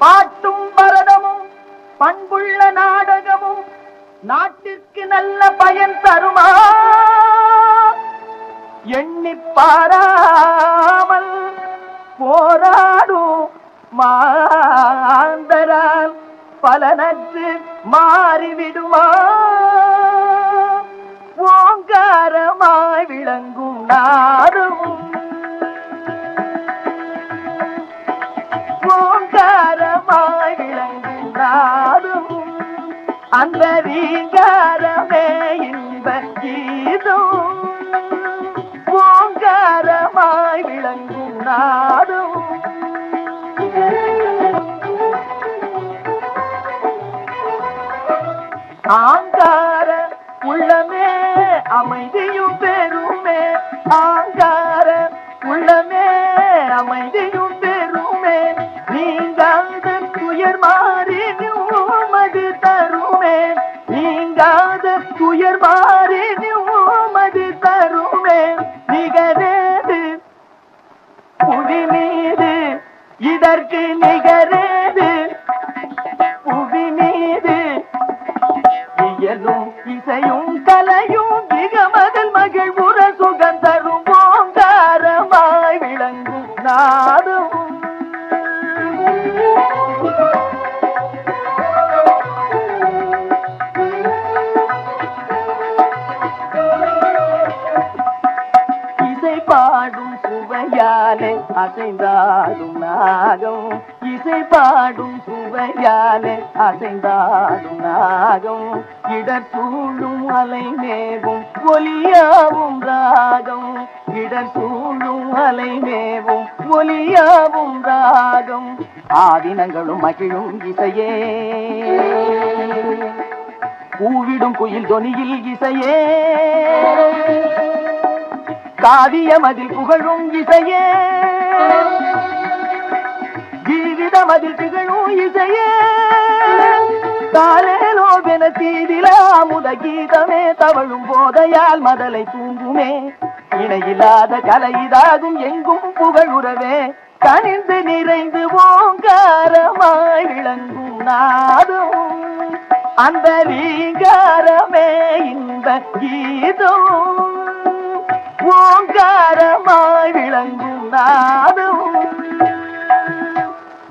பாட்டும் பரதமும் பண்புள்ள நாடகமும் நாட்டிற்கு நல்ல பயன் தருமா? எண்ணி பாராமல் போராடும் மாந்தரால் பலனற்று மாறிவிடுமா? ஓங்கார் ஓங்காரமாய் விளங்கும் அந்த ரீங்காரமே இன்ப கீதம். ஓங்காரமாய் விளங்கும் நாடும் ஆங்கார உள்ளமே அமைதியும் பெருமே. ஆங்கார உள்ளமே அமைதியும் நீங்காத துயர் மாறி உமது தருமே நிகரேது. புவி மீது இதற்கு நிகரேது. புவி மீது இயலும் இசையும் கலையும் மிகமதில் மகிழ்வுற சுகம் தரும் ஓங்காரமாய் விளங்கும் நான். அசைந்தாடும் நாகம் இசை பாடும் சுவையாலே அசைந்தாடும் நாகம். இடர் சூழும் அலை மேவும் ஒலியாவும் ராகம். இடர் சூழும் அலை மேவும் ஒலியாவும் ராகம். ஆதினங்களும் மகிழும் இசையே. பூவிடும் குயில் தொனியில் இசையே. காவியமதில் புகழும் இசையே. ஜீவிதமதில் திகழும் இசையே. காலேலோவென தீதில அமுத கீதமே தவழும் போதையால் மதலை தூங்குமே. இணையில்லாத கலை இதாகும் எங்கும் புகழுறவே கனிந்து நிறைந்து ஓங்காரமாய் விளங்கும் நாதும். அந்த ரீங்காரமே இந்த கீதம். ஓங்காரமாய் விளங்கும் நாதும்